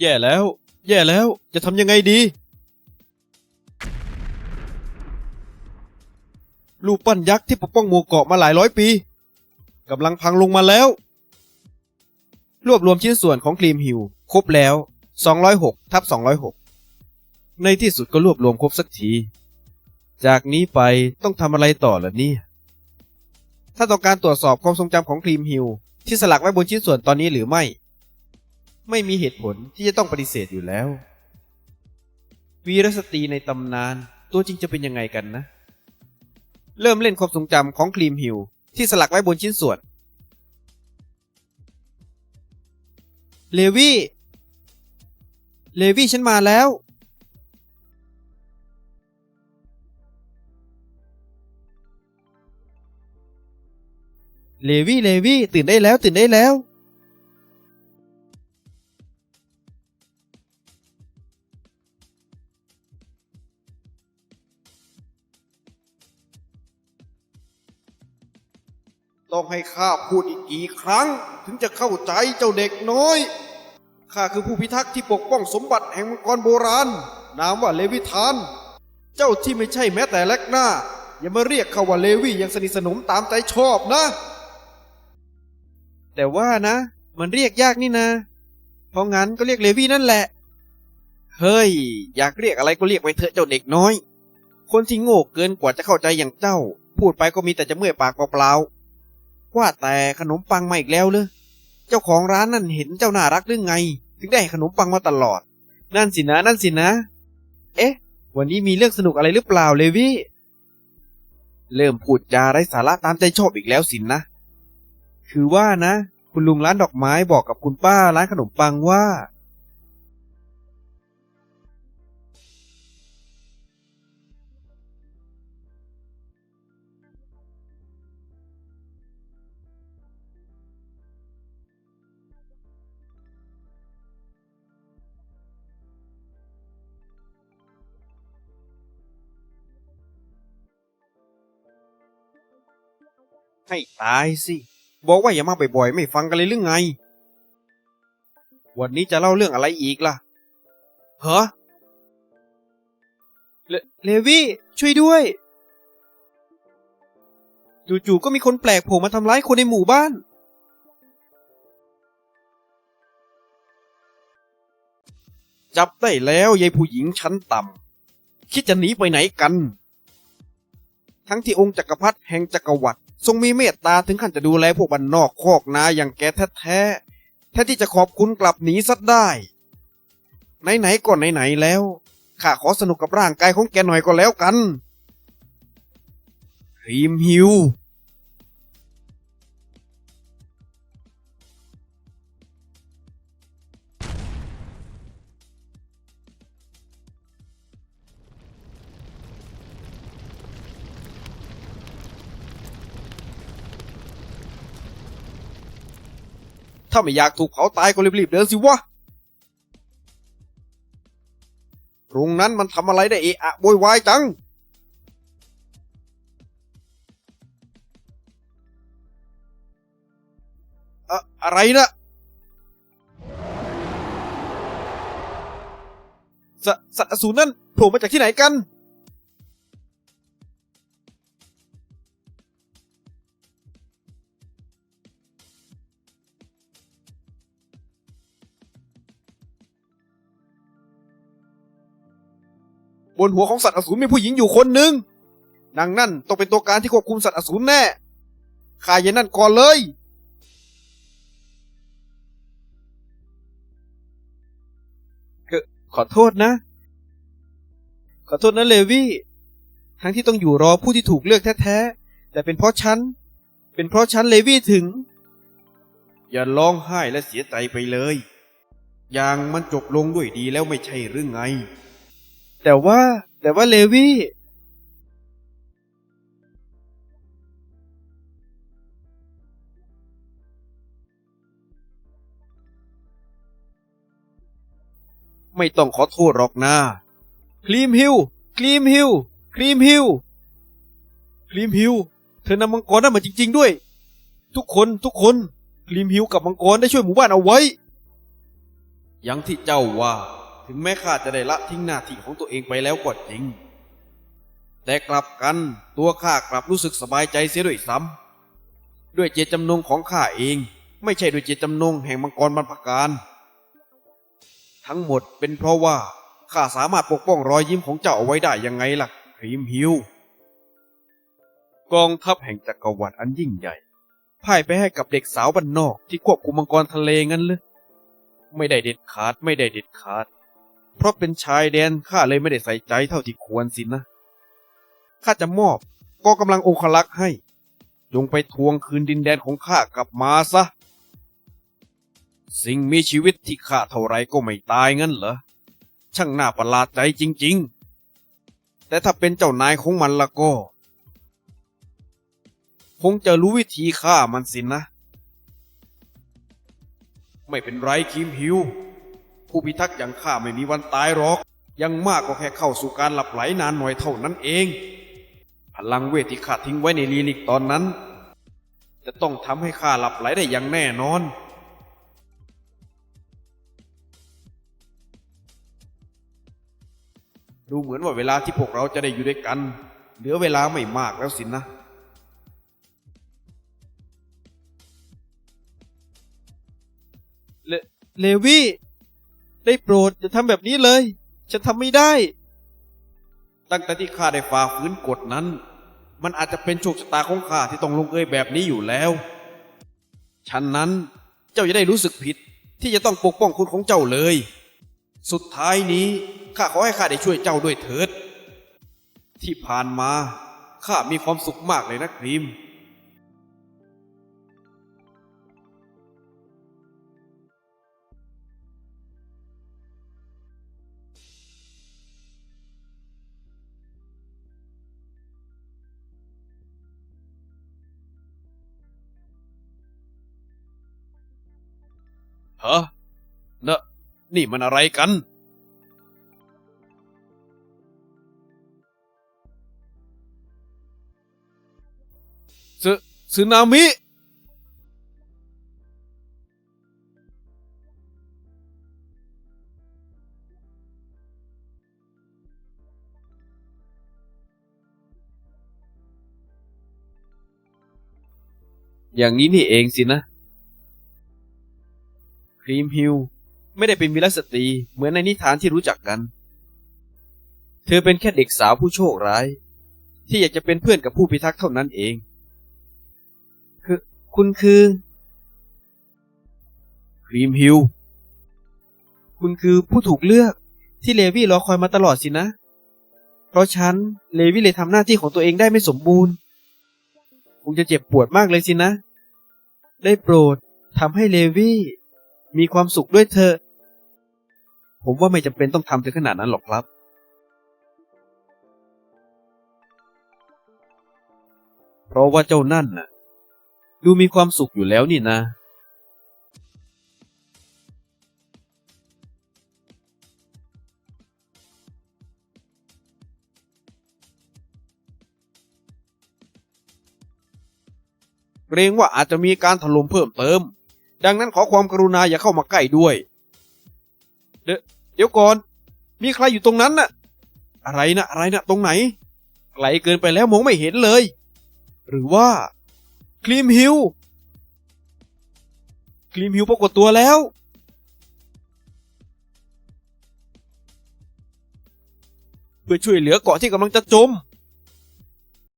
แย่แล้ว แย่แล้ว จะทำยังไงดี รูปปั้นยักษ์ที่ปกป้องหมู่เกาะมาหลายร้อยปีกำลังพังลงมาแล้ว รวบรวมชิ้นส่วนของครีมฮิลครบแล้ว 206ทับ206 ในที่สุดก็รวบรวมครบสักที จากนี้ไปต้องทำอะไรต่อล่ะเนี่ย ถ้าต้องการตรวจสอบความทรงจำของครีมฮิลที่สลักไว้บนชิ้นส่วนตอนนี้หรือไม่ ไม่มีเหตุผลที่จะต้องปฏิเสธอยู่แล้ว วีรสตรีในตำนานตัวจริงจะเป็นยังไงกันนะ เริ่มเล่นความทรงจำของครีมฮิลที่สลักไว้บนชิ้นส่วน เลวี่ เลวี่ฉันมาแล้ว เลวี่ เลวี่ ตื่นได้แล้ว ตื่นได้แล้ว ต้องให้ข้าพูดอีกกี่ครั้ง ถึงจะเข้าใจเจ้าเด็กน้อย ข้าคือผู้พิทักษ์ที่ปกป้องสมบัติแห่งมังกรโบราณ นามว่าเลวิธาน เจ้าที่ไม่ใช่แม้แต่เล็กหน้า อย่ามาเรียกเขาว่าเลวี่ย่างสนิทสนมตามใจชอบนะ แต่ว่านะ มันเรียกยากนี่นะ เพราะงั้นก็เรียกเลวี่นั่นแหละ เฮ้ย อยากเรียกอะไรก็เรียกไปเถอะเจ้าเด็กน้อย คนที่โง่เกินกว่าจะเข้าใจอย่างเจ้า พูดไปก็มีแต่จะเมื่อยปากเปล่าๆ ว่าแต่ขนมปังมาอีกแล้วเลยเจ้าของร้านนั่นเห็นเจ้าน่ารักหรือไง ถึงได้ขนมปังมาตลอด นั่นสินะ นั่นสินะ เอ๊ะ วันนี้มีเรื่องสนุกอะไรหรือเปล่าเลวี่เริ่มพูดจาไร้สาระตามใจชอบอีกแล้วสินนะ คือว่านะ คุณลุงร้านดอกไม้บอกกับคุณป้าร้านขนมปังว่า ให้ตายสิ บอกว่าอย่ามาบ่อยๆไม่ฟังกันเลยหรือไง วันนี้จะเล่าเรื่องอะไรอีกล่ะเหรอเลวี่ช่วยด้วย จู่ๆก็มีคนแปลกโผล่มาทำร้ายคนในหมู่บ้าน จับได้แล้วยายผู้หญิงชั้นต่ำคิดจะหนีไปไหนกัน ทั้งที่องค์จักรพรรดิแห่งจักรวรรดิ ทรงมีเมตตาถึงขั้นจะดูแลพวกบันนอกคอกนาอย่างแกแท้ๆแท้ที่จะขอบคุณกลับหนีซัดได้ ไหนๆก่อนไหนๆแล้วข้าขอสนุกกับร่างกายของแกหน่อยก็แล้วกันครีมฮิว ถ้าไม่อยากถูกเผาตายก็รีบๆเดินสิวะตรงนั้นมันทำอะไรได้เอะอะโวยวายจัง อะอะไรนะสสัตว์อสูรนั่นโผล่มาจากที่ไหนกัน บนหัวของสัตว์อสูรมีผู้หญิงอยู่คนหนึ่งนางนั่นต้องเป็นตัวการที่ควบคุมสัตว์อสูรแน่ข่ายายนั่นก่อนเลย ขอโทษนะ ขอโทษนะเลวี่ ทั้งที่ต้องอยู่รอผู้ที่ถูกเลือกแท้ๆ แต่เป็นเพราะฉัน เป็นเพราะฉันเลวี่ถึง อย่าร้องไห้และเสียใจไปเลย อย่างมันจบลงด้วยดีแล้วไม่ใช่หรือไง แต่ว่าแต่ว่าเลวี่ไม่ต้องขอโทษหรอกนะครีมฮิลครีมฮิลครีมฮิลครีมฮิลเธอนำมังกรนั้นมาจริง ๆ ด้วย ทุกคนทุกคนครีมฮิลกับมังกรได้ช่วยหมู่บ้านเอาไว้ย่างที่เจ้าว่า ถึงแม้ข้าจะได้ละทิ้งหน้าที่ของตัวเองไปแล้วก็จริง แต่กลับกันตัวข้ากลับรู้สึกสบายใจเสียด้วยซ้ำด้วยเจตจำนงของข้าเอง ไม่ใช่ด้วยเจตจำนงแห่งมังกรบรรพการ ทั้งหมดเป็นเพราะว่าข้าสามารถปกป้องรอยยิ้มของเจ้าเอาไว้ได้ยังไงล่ะครีมฮิวกองทัพแห่งจักรวรรดิอันยิ่งใหญ่พ่ายไปให้กับเด็กสาวบ้านนอกที่ควบคุมมังกรทะเลงั้นเลยไม่ได้เด็ดขาดไม่ได้เด็ดขาด เพราะเป็นชายแดนข้าเลยไม่ได้ใส่ใจเท่าที่ควรสินะ ข้าจะมอบกองกำลังองคลักษ์ให้ จงไปทวงคืนดินแดนของข้ากลับมาซะ สิ่งมีชีวิตที่ข้าเท่าไรก็ไม่ตายงั้นเหรอ ช่างน่าประหลาดใจจริง ๆ แต่ถ้าเป็นเจ้านายของมันละก็ คงจะรู้วิธีฆ่ามันสินะไม่เป็นไรคิมฮิว ผู้พิทักษ์อย่างข้าไม่มีวันตายหรอก ยังมากก็แค่เข้าสู่การหลับไหลนานหน่อยเท่านั้นเอง พลังเวทที่ข้าทิ้งไว้ในลีลิกตอนนั้น จะต้องทำให้ข้าหลับไหลได้อย่างแน่นอนดูเหมือนว่าเวลาที่พวกเราจะได้อยู่ด้วยกัน เหลือเวลาไม่มากแล้วสินะเลเลวี่ ได้โปรดอย่าทำแบบนี้เลย ฉันทำไม่ได้ ตั้งแต่ที่ข้าได้ฝ่าฝืนกฎนั้น มันอาจจะเป็นโชคชะตาของข้าที่ต้องลงเอยแบบนี้อยู่แล้วฉะนั้นเจ้าอย่าได้รู้สึกผิดที่จะต้องปกป้องคุณของเจ้าเลย สุดท้ายนี้ข้าขอให้ข้าได้ช่วยเจ้าด้วยเถิด ที่ผ่านมาข้ามีความสุขมากเลยนะครีม ฮะนะนี่มันอะไรกัน ซึซึนามิ อย่างนี้นี่เองสินะ รีมฮิลไม่ได้เป็นวีรสตรีเหมือนในนิทานที่รู้จักกัน เธอเป็นแค่เด็กสาวผู้โชคร้าย ที่อยากจะเป็นเพื่อนกับผู้พิทักษ์เท่านั้นเอง คือคุณคือครีมฮิลคุณคือผู้ถูกเลือกที่เลวี่รอคอยมาตลอดสินะ เพราะฉันเลวี่เลยทำหน้าที่ของตัวเองได้ไม่สมบูรณ์คงจะเจ็บปวดมากเลยสินะ ได้โปรดทำให้เลวี่ มีความสุขด้วยเธอ ผมว่าไม่จำเป็นต้องทำถึงขนาดนั้นหรอกครับ เพราะว่าเจ้านั่นน่ะ ดูมีความสุขอยู่แล้วนี่นะ เกรงว่าอาจจะมีการถล่มเพิ่มเติม ดังนั้นขอความกรุณาอย่าเข้ามาใกล้ด้วยเด,เดี๋ยวก่อน มีใครอยู่ตรงนั้นน่ะ อะไรนะอะไรนะตรงไหน ไกลเกินไปแล้วมองไม่เห็นเลย หรือว่าครีมฮิลครีมฮิลปรากฏตัวแล้ว เพื่อช่วยเหลือเกาะที่กำลังจะจม